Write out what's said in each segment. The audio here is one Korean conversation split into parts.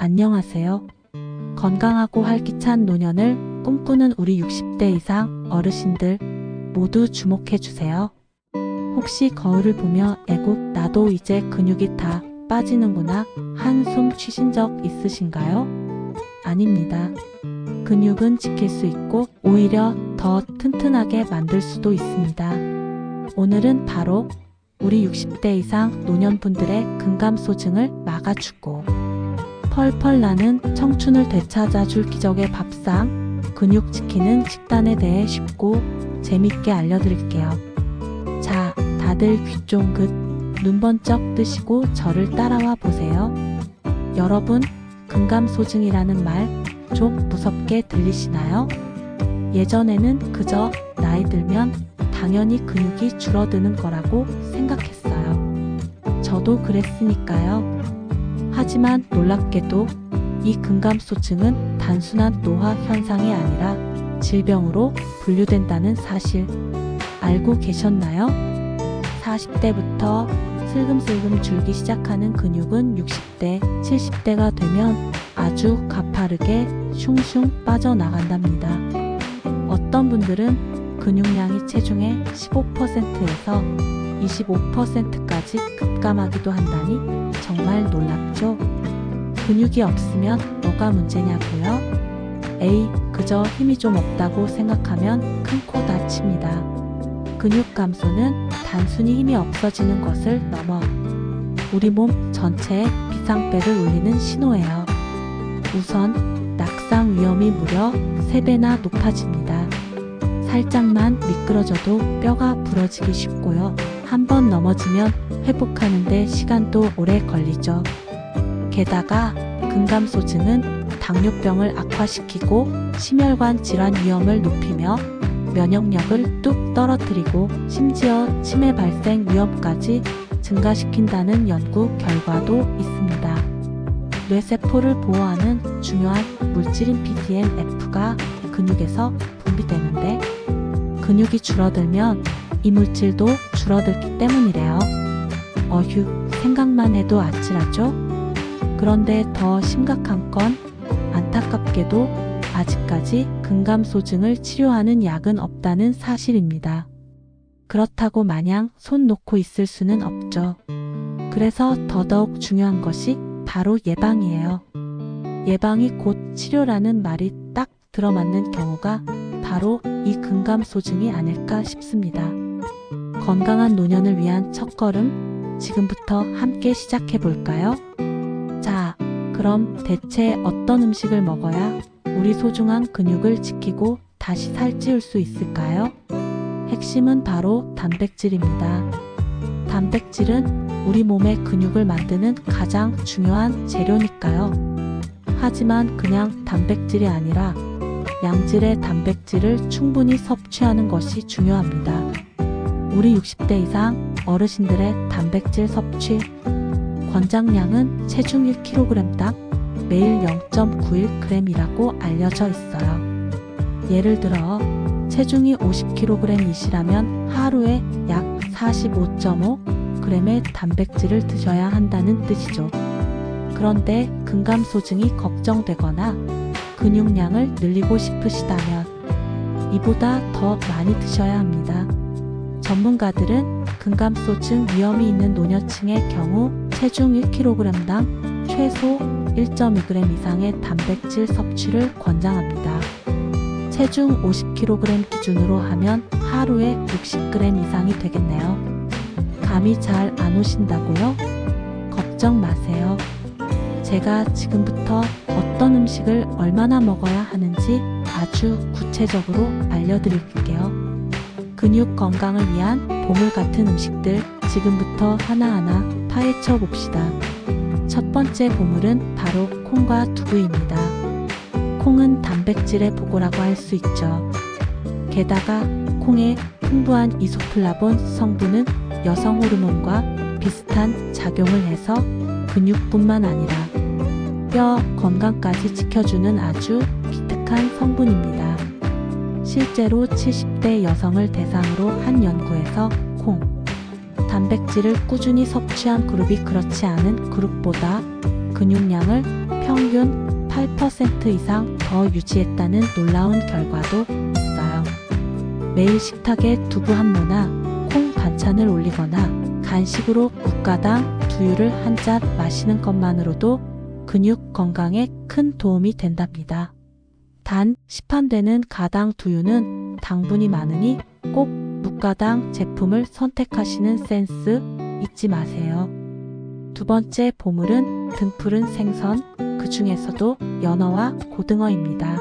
안녕하세요. 건강하고 활기찬 노년을 꿈꾸는 우리 60대 이상 어르신들 모두 주목해 주세요. 혹시 거울을 보며 에고 나도 이제 근육이 다 빠지는구나 한숨 쉬신 적 있으신가요? 아닙니다. 근육은 지킬 수 있고 오히려 더 튼튼하게 만들 수도 있습니다. 오늘은 바로 우리 60대 이상 노년분들의 근감 소증을 막아주고 펄펄 나는 청춘을 되찾아 줄 기적의 밥상 근육 지키는 식단에 대해 쉽고 재밌게 알려드릴게요. 자, 다들 귀 쫑긋 눈 번쩍 뜨시고 저를 따라와 보세요. 여러분, 근감소증이라는 말 좀 무섭게 들리시나요? 예전에는 그저 나이 들면 당연히 근육이 줄어드는 거라고 생각했어요. 저도 그랬으니까요. 하지만 놀랍게도 이 근감소증은 단순한 노화 현상이 아니라 질병으로 분류된다는 사실 알고 계셨나요? 40대부터 슬금슬금 줄기 시작하는 근육은 60대, 70대가 되면 아주 가파르게 슝슝 빠져나간답니다. 어떤 분들은 근육량이 체중의 15%에서 25% 까지 급감하기도 한다니 정말 놀랍죠? 근육이 없으면 뭐가 문제냐고요? 에이, 그저 힘이 좀 없다고 생각하면 큰 코 다칩니다. 근육 감소는 단순히 힘이 없어지는 것을 넘어 우리 몸 전체에 비상배를 울리는 신호예요. 우선 낙상 위험이 무려 3배나 높아집니다. 살짝만 미끄러져도 뼈가 부러지기 쉽고요. 한번 넘어지면 회복하는데 시간도 오래 걸리죠. 게다가 근감소증은 당뇨병을 악화시키고 심혈관 질환 위험을 높이며 면역력을 뚝 떨어뜨리고 심지어 치매 발생 위험까지 증가시킨다는 연구 결과도 있습니다. 뇌세포를 보호하는 중요한 물질인 BDNF가 근육에서 분비되는데 근육이 줄어들면 이 물질도 줄어들기 때문이래요. 어휴, 생각만 해도 아찔하죠? 그런데 더 심각한 건 안타깝게도 아직까지 근감소증을 치료하는 약은 없다는 사실입니다. 그렇다고 마냥 손 놓고 있을 수는 없죠. 그래서 더더욱 중요한 것이 바로 예방이에요. 예방이 곧 치료라는 말이 딱 들어맞는 경우가 바로 이 근감소증이 아닐까 싶습니다. 건강한 노년을 위한 첫걸음 지금부터 함께 시작해 볼까요? 자, 그럼 대체 어떤 음식을 먹어야 우리 소중한 근육을 지키고 다시 살찌울 수 있을까요? 핵심은 바로 단백질입니다. 단백질은 우리 몸의 근육을 만드는 가장 중요한 재료니까요. 하지만 그냥 단백질이 아니라 양질의 단백질을 충분히 섭취하는 것이 중요합니다. 우리 60대 이상 어르신들의 단백질 섭취 권장량은 체중 1kg당 매일 0.91g이라고 알려져 있어요. 예를 들어 체중이 50kg이시라면 하루에 약 45.5g의 단백질을 드셔야 한다는 뜻이죠. 그런데 근감소증이 걱정되거나 근육량을 늘리고 싶으시다면 이보다 더 많이 드셔야 합니다. 전문가들은 근감소증 위험이 있는 노년층의 경우 체중 1kg당 최소 1.2g 이상의 단백질 섭취를 권장합니다. 체중 50kg 기준으로 하면 하루에 60g 이상이 되겠네요. 감이 잘 안 오신다고요? 걱정 마세요. 제가 지금부터 어떤 음식을 얼마나 먹어야 하는지 아주 구체적으로 알려드릴게요. 근육 건강을 위한 보물 같은 음식들 지금부터 하나하나 파헤쳐 봅시다. 첫 번째 보물은 바로 콩과 두부입니다. 콩은 단백질의 보고라고 할 수 있죠. 게다가 콩의 풍부한 이소플라본 성분은 여성 호르몬과 비슷한 작용을 해서 근육뿐만 아니라 뼈 건강까지 지켜주는 아주 기특한 성분입니다. 실제로 70대 여성을 대상으로 한 연구에서 콩, 단백질을 꾸준히 섭취한 그룹이 그렇지 않은 그룹보다 근육량을 평균 8% 이상 더 유지했다는 놀라운 결과도 있어요. 매일 식탁에 두부 한 모나 콩 반찬을 올리거나 간식으로 국가당 두유를 한 잔 마시는 것만으로도 근육 건강에 큰 도움이 된답니다. 단 시판되는 가당 두유는 당분이 많으니 꼭 무가당 제품을 선택하시는 센스 잊지 마세요. 두 번째 보물은 등푸른 생선, 그 중에서도 연어와 고등어입니다.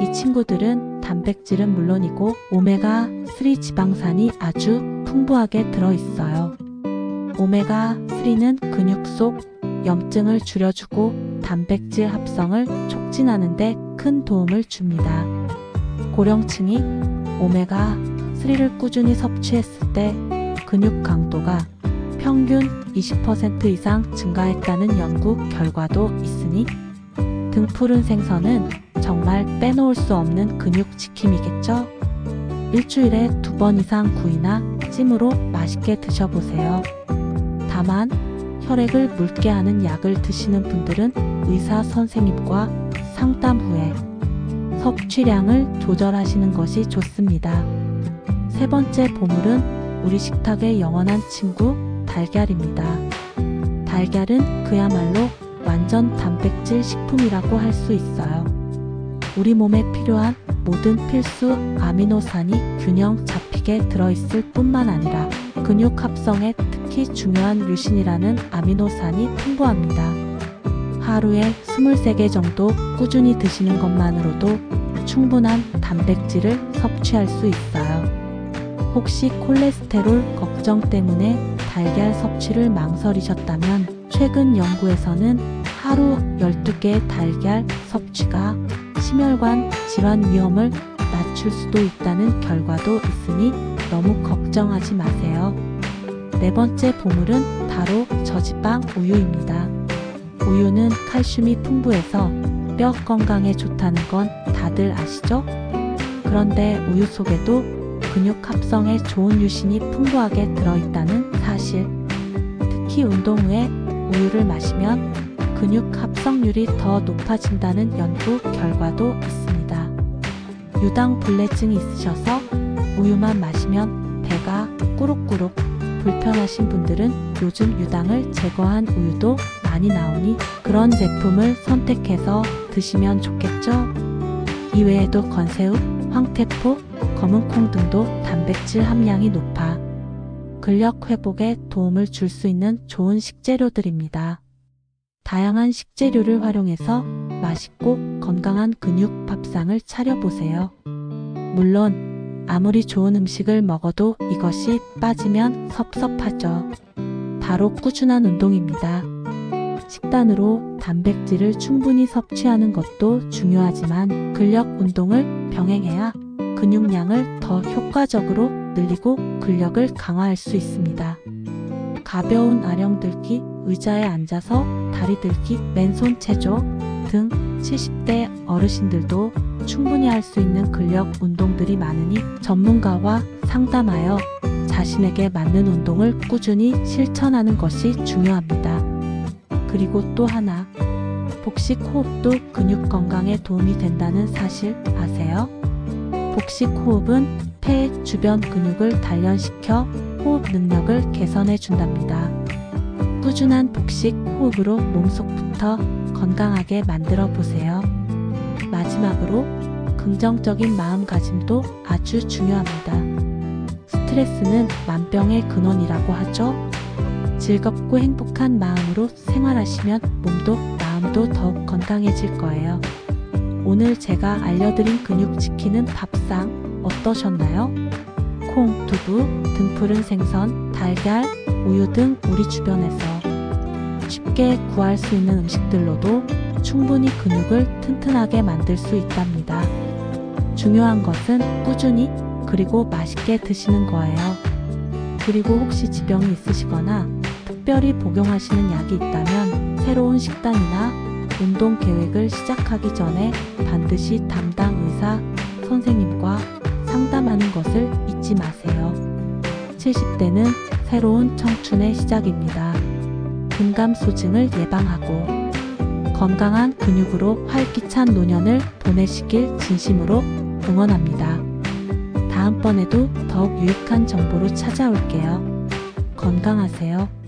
이 친구들은 단백질은 물론이고 오메가3 지방산이 아주 풍부하게 들어있어요. 오메가3는 근육 속 염증을 줄여주고 단백질 합성을 촉진하는데 큰 도움을 줍니다. 고령층이 오메가3를 꾸준히 섭취했을 때 근육 강도가 평균 20% 이상 증가했다는 연구 결과도 있으니 등푸른 생선은 정말 빼놓을 수 없는 근육 지킴이겠죠? 일주일에 두 번 이상 구이나 찜으로 맛있게 드셔보세요. 다만 혈액을 묽게 하는 약을 드시는 분들은 의사 선생님과 상담 후에 섭취량을 조절하시는 것이 좋습니다. 세 번째 보물은 우리 식탁의 영원한 친구 달걀입니다. 달걀은 그야말로 완전 단백질 식품이라고 할 수 있어요. 우리 몸에 필요한 모든 필수 아미노산이 균형 잡히게 들어있을 뿐만 아니라 근육 합성에 특히 중요한 류신이라는 아미노산이 풍부합니다. 하루에 23개 정도 꾸준히 드시는 것만으로도 충분한 단백질을 섭취할 수 있어요. 혹시 콜레스테롤 걱정 때문에 달걀 섭취를 망설이셨다면 최근 연구에서는 하루 12개의 달걀 섭취가 심혈관 질환 위험을 낮출 수도 있다는 결과도 있으니 너무 걱정하지 마세요. 네 번째 보물은 바로 저지방 우유입니다. 우유는 칼슘이 풍부해서 뼈 건강에 좋다는 건 다들 아시죠? 그런데 우유 속에도 근육 합성에 좋은 유신이 풍부하게 들어있다는 사실. 특히 운동 후에 우유를 마시면 근육 합성률이 더 높아진다는 연구 결과도 있습니다. 유당 불내증이 있으셔서 우유만 마시면 배가 꾸룩꾸룩 불편하신 분들은 요즘 유당을 제거한 우유도 많이 나오니 그런 제품을 선택해서 드시면 좋겠죠? 이외에도 건새우, 황태포, 검은콩 등도 단백질 함량이 높아 근력 회복에 도움을 줄 수 있는 좋은 식재료들입니다. 다양한 식재료를 활용해서 맛있고 건강한 근육 밥상을 차려보세요. 물론 아무리 좋은 음식을 먹어도 이것이 빠지면 섭섭하죠. 바로 꾸준한 운동입니다. 식단으로 단백질을 충분히 섭취하는 것도 중요하지만 근력 운동을 병행해야 근육량을 더 효과적으로 늘리고 근력을 강화할 수 있습니다. 가벼운 아령 들기, 의자에 앉아서 다리 들기, 맨손 체조 등 70대 어르신들도 충분히 할 수 있는 근력 운동들이 많으니 전문가와 상담하여 자신에게 맞는 운동을 꾸준히 실천하는 것이 중요합니다. 그리고 또 하나, 복식 호흡도 근육 건강에 도움이 된다는 사실 아세요? 복식 호흡은 폐 주변 근육을 단련시켜 호흡 능력을 개선해 준답니다. 꾸준한 복식 호흡으로 몸속부터 건강하게 만들어 보세요. 마지막으로 긍정적인 마음가짐도 아주 중요합니다. 스트레스는 만병의 근원이라고 하죠. 즐겁고 행복한 마음으로 생활하시면 몸도 마음도 더욱 건강해질 거예요. 오늘 제가 알려드린 근육 지키는 밥상 어떠셨나요? 콩, 두부, 등푸른 생선, 달걀, 우유 등 우리 주변에서 쉽게 구할 수 있는 음식들로도 충분히 근육을 튼튼하게 만들 수 있답니다. 중요한 것은 꾸준히 그리고 맛있게 드시는 거예요. 그리고 혹시 지병이 있으시거나 특별히 복용하시는 약이 있다면 새로운 식단이나 운동 계획을 시작하기 전에 반드시 담당 의사 선생님과 상담하는 것을 잊지 마세요. 70대는 새로운 청춘의 시작입니다. 근감 소증을 예방하고 건강한 근육으로 활기찬 노년을 보내시길 진심으로 응원합니다. 다음번에도 더욱 유익한 정보로 찾아올게요. 건강하세요.